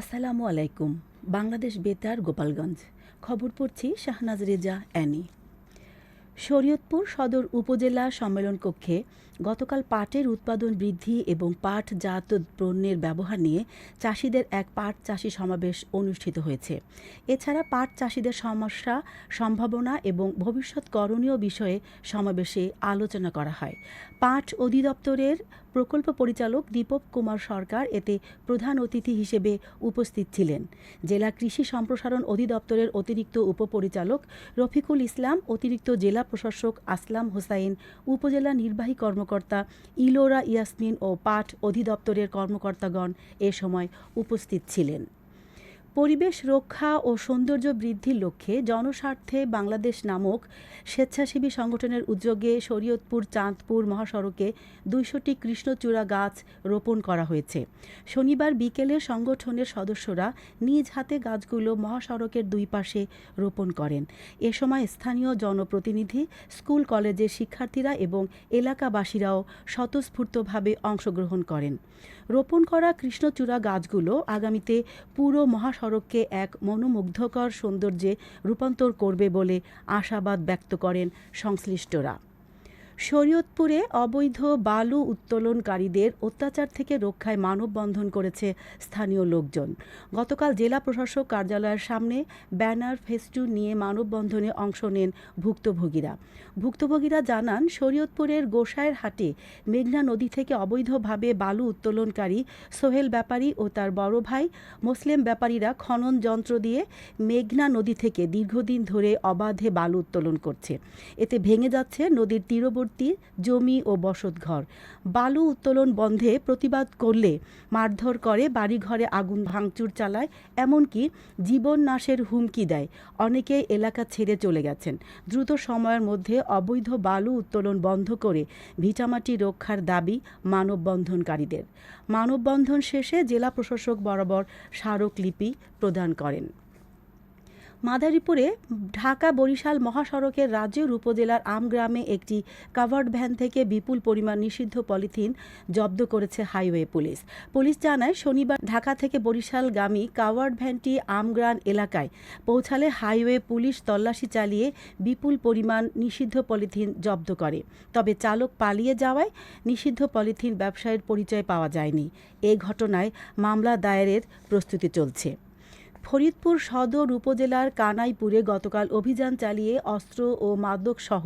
আসসালামু আলাইকুম, বাংলাদেশ বেতার, গোপালগঞ্জ। খবর পড়ছি শাহনাজ, রেজা, অ্যানি। শরীয়তপুর সদর উপজেলা সম্মেলন কক্ষে গতকাল পাটের উৎপাদন বৃদ্ধি এবং পাটজাত পণ্যের ব্যবহার নিয়ে চাষিদের এক পাট চাষি সমাবেশ অনুষ্ঠিত হয়েছে। এছাড়া পাট চাষিদের সমস্যা, সম্ভাবনা এবং ভবিষ্যৎ করণীয় বিষয়ে সমাবেশে আলোচনা করা হয়। পাট অধিদপ্তরের প্রকল্প পরিচালক দীপক কুমার সরকার এতে প্রধান অতিথি হিসেবে উপস্থিত ছিলেন। জেলা কৃষি সম্প্রসারণ অধিদপ্তরের অতিরিক্ত উপপরিচালক রফিকুল ইসলাম, অতিরিক্ত জেলা প্রশাসক আসলাম হোসাইন, উপজেলা নির্বাহী কর্মকর্তা ইলোরা ইয়াসমিন ও পাঠ অধিদপ্তরের কর্মকর্তাগণ এ সময় উপস্থিত ছিলেন। পরিবেশ রক্ষা ও সৌন্দর্য বৃদ্ধির লক্ষ্যে জনস্বার্থে বাংলাদেশ নামক স্বেচ্ছাসেবী সংগঠনের উদ্যোগে শরীয়তপুর, চাঁদপুর মহাসড়কে দুইশোটি কৃষ্ণচূড়া গাছ রোপণ করা হয়েছে। শনিবার বিকেলে সংগঠনের সদস্যরা নিজ হাতে গাছগুলো মহাসড়কের দুই পাশে রোপণ করেন। এ সময় স্থানীয় জনপ্রতিনিধি, স্কুল কলেজের শিক্ষার্থীরা এবং এলাকাবাসীরাও স্বতঃস্ফূর্তভাবে অংশগ্রহণ করেন। রোপণ করা কৃষ্ণচূড়া গাছগুলো আগামীতে পুরো মহাসড়ককে এক মনোমুগ্ধকর সৌন্দর্যে রূপান্তর করবে বলে আশাবাদ ব্যক্ত করেন সংশ্লিষ্টরা। শরীয়তপুরে অবৈধ বালু উত্তোলনকারীদের অত্যাচার থেকে রক্ষায় মানববন্ধন করেছে স্থানীয় লোকজন। গতকাল জেলা প্রশাসক কার্যালয়ের সামনে ব্যানার, ফেস্টুন নিয়ে মানববন্ধনে অংশ নেন ভুক্তভোগীরা। ভুক্তভোগীরা জানান, শরীয়তপুরের গোসাইয়ের হাটে মেঘনা নদী থেকে অবৈধভাবে বালু উত্তোলনকারী সোহেল ব্যাপারী ও তার বড় ভাই মুসলিম ব্যাপারীরা খনন যন্ত্র দিয়ে মেঘনা নদী থেকে দীর্ঘদিন ধরে অবাধে বালু উত্তোলন করছে। এতে ভেঙে যাচ্ছে নদীর তীরবর্তী জমি ও বসতঘর। বালু উত্তোলন বন্ধে প্রতিবাদ করলে মারধর করে বাড়িঘরে আগুন ভাঙচুর চালায়, এমনকি জীবন নাশের হুমকি দেয়। অনেকেই এলাকা ছেড়ে চলে গেছেন। দ্রুত সময়ের মধ্যে অবৈধ বালু উত্তোলন বন্ধ করে ভিটামাটি রক্ষার দাবি মানববন্ধনকারীদের। মানববন্ধন শেষে জেলা প্রশাসক বরাবর স্মারকলিপি প্রদান করেন। মাদারীপুরে ঢাকা বরিশাল মহাসড়কের রাজ্যের উপজেলার আমগ্রামে একটি কাভার্ড ভ্যান থেকে বিপুল পরিমাণ নিষিদ্ধ পলিথিন জব্দ করেছে হাইওয়ে পুলিশ। পুলিশ জানায়, শনিবার ঢাকা থেকে বরিশালগামী কাভার্ড ভ্যানটি আমগ্রান এলাকায় পৌঁছালে হাইওয়ে পুলিশ তল্লাশি চালিয়ে বিপুল পরিমাণ নিষিদ্ধ পলিথিন জব্দ করে। তবে চালক পালিয়ে যাওয়ায় নিষিদ্ধ পলিথিন ব্যবসায়ের পরিচয় পাওয়া যায়নি। এ ঘটনায় মামলা দায়েরের প্রস্তুতি চলছে। ফরিদপুর সদর উপজেলার কানাইপুরে গতকাল অভিযান চালিয়ে অস্ত্র ও মাদকসহ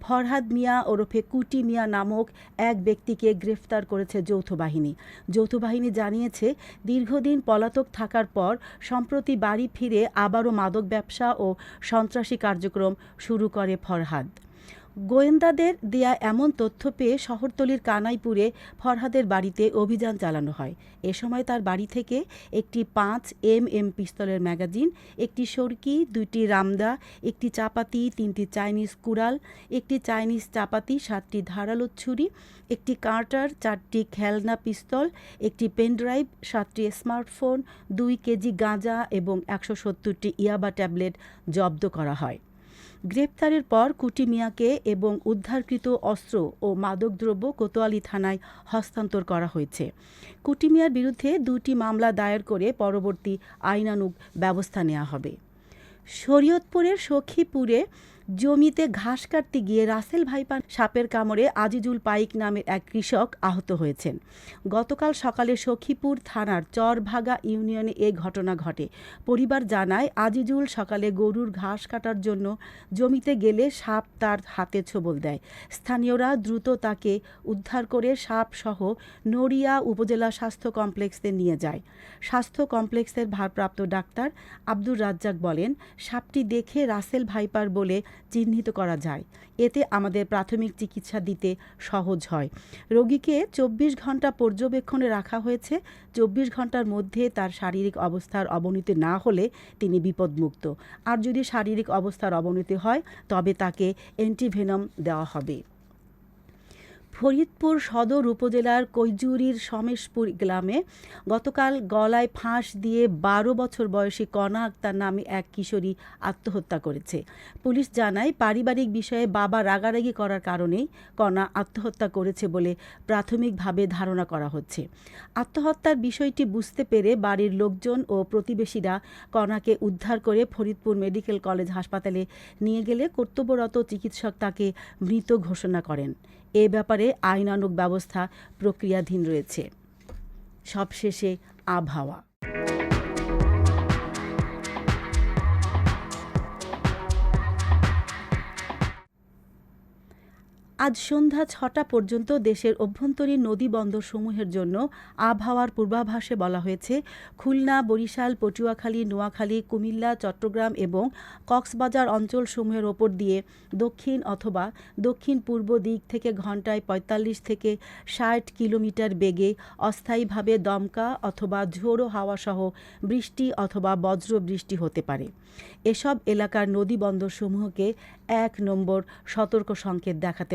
ফরহাদ মিয়া ওরফে কুটি মিয়া নামক এক ব্যক্তিকে গ্রেফতার করেছে যৌথ বাহিনী। যৌথ বাহিনী জানিয়েছে, দীর্ঘদিন পলাতক থাকার পর সম্প্রতি বাড়ি ফিরে আবারও মাদক ব্যবসা ও সন্ত্রাসী কার্যক্রম শুরু করে ফরহাদ। গোয়েন্দাদের দেয়া এমন তথ্য পেয়ে শহরতলির কানাইপুরে ফরহাদের বাড়িতে অভিযান চালানো হয়। এ সময় তার বাড়ি থেকে একটি পাঁচ এম এম পিস্তলের ম্যাগাজিন, একটি সরকি, দুইটি রামদা, একটি চাপাতি, তিনটি চাইনিজ কুড়াল, একটি চাইনিজ চাপাতি, সাতটি ধারালো ছুরি, একটি কার্টার, চারটি খেলনা পিস্তল, একটি পেনড্রাইভ সাতটি স্মার্টফোন, দুই কেজি গাঁজা এবং একশো সত্তরটি ইয়াবা ট্যাবলেট জব্দ করা হয়। গ্রেপ্তারের পর কুটি মিয়াকে এবং উদ্ধারকৃত অস্ত্র ও মাদকদ্রব্য কোতোয়ালি থানায় হস্তান্তর করা হয়েছে। কুটি মিয়ার বিরুদ্ধে দুটি মামলা দায়ের করে পরবর্তী আইনানুগ ব্যবস্থা নেওয়া হবে। শরীয়তপুরের সখীপুরে জমিতে ঘাস কাটতে গিয়ে রাসেল ভাইপান সাপের কামড়ে আজিজুল পাইক নামের এক কৃষক আহত হয়েছেন। গতকাল সকালে সখীপুর থানার চরভাগা ইউনিয়নে এ ঘটনা ঘটে। পরিবার জানায়, আজিজুল সকালে গরুর ঘাস কাটার জন্য জমিতে গেলে সাপ তার হাতে ছোবল দেয়। স্থানীয়রা দ্রুত তাকে উদ্ধার করে সাপ সহ নড়িয়া উপজেলা স্বাস্থ্য কমপ্লেক্সে নিয়ে যায়। স্বাস্থ্য কমপ্লেক্সের ভারপ্রাপ্ত ডাক্তার আব্দুর রাজ্জাক বলেন, সাপটি দেখে রাসেল ভাইপার বলে চিহ্নিত করা যায়। এতে আমাদের প্রাথমিক চিকিৎসা দিতে সহজ হয়। রোগীকে চব্বিশ ঘণ্টা পর্যবেক্ষণে রাখা হয়েছে। চব্বিশ ঘণ্টার মধ্যে তার শারীরিক অবস্থার অবনতি না হলে তিনি বিপদমুক্ত। আর যদি শারীরিক অবস্থার অবনতি হয়, তবে তাকে অ্যান্টিভেনম দেওয়া হবে। ফরিদপুর সদর উপজেলার কৈজুরির সমেশপুর গ্রামে গতকাল গলায় ফাঁস দিয়ে বারো বছর বয়সী কণা আক্তার নামে এক কিশোরী আত্মহত্যা করেছে। পুলিশ জানায়, পারিবারিক বিষয়ে বাবা রাগারাগি করার কারণেই কণা আত্মহত্যা করেছে বলে প্রাথমিকভাবে ধারণা করা হচ্ছে। আত্মহত্যার বিষয়টি বুঝতে পেরে বাড়ির লোকজন ও প্রতিবেশীরা কণাকে উদ্ধার করে ফরিদপুর মেডিকেল কলেজ হাসপাতালে নিয়ে গেলে কর্তব্যরত চিকিৎসক তাকে মৃত ঘোষণা করেন। এ ব্যাপারে আইনানুগ ব্যবস্থা প্রক্রিয়াধীন রয়েছে। সবশেষে আবহাওয়া। আজ সন্ধ্যা ছটা পর্যন্ত দেশের অভ্যন্তরীণ নদী বন্দরসমূহের জন্য আবহাওয়ার পূর্বাভাসে বলা হয়েছে, খুলনা, বরিশাল, পটুয়াখালী, নোয়াখালী, কুমিল্লা, চট্টগ্রাম এবং কক্সবাজার অঞ্চলসমূহের ওপর দিয়ে দক্ষিণ অথবা দক্ষিণ পূর্ব দিক থেকে ঘন্টায় ৪৫ থেকে ষাট কিলোমিটার বেগে অস্থায়ীভাবে দমকা অথবা ঝোড়ো হাওয়াসহ বৃষ্টি অথবা বজ্র বৃষ্টি হতে পারে। এসব এলাকার নদী বন্দরসমূহকে এক নম্বর সতর্ক সংকেত দেখাতে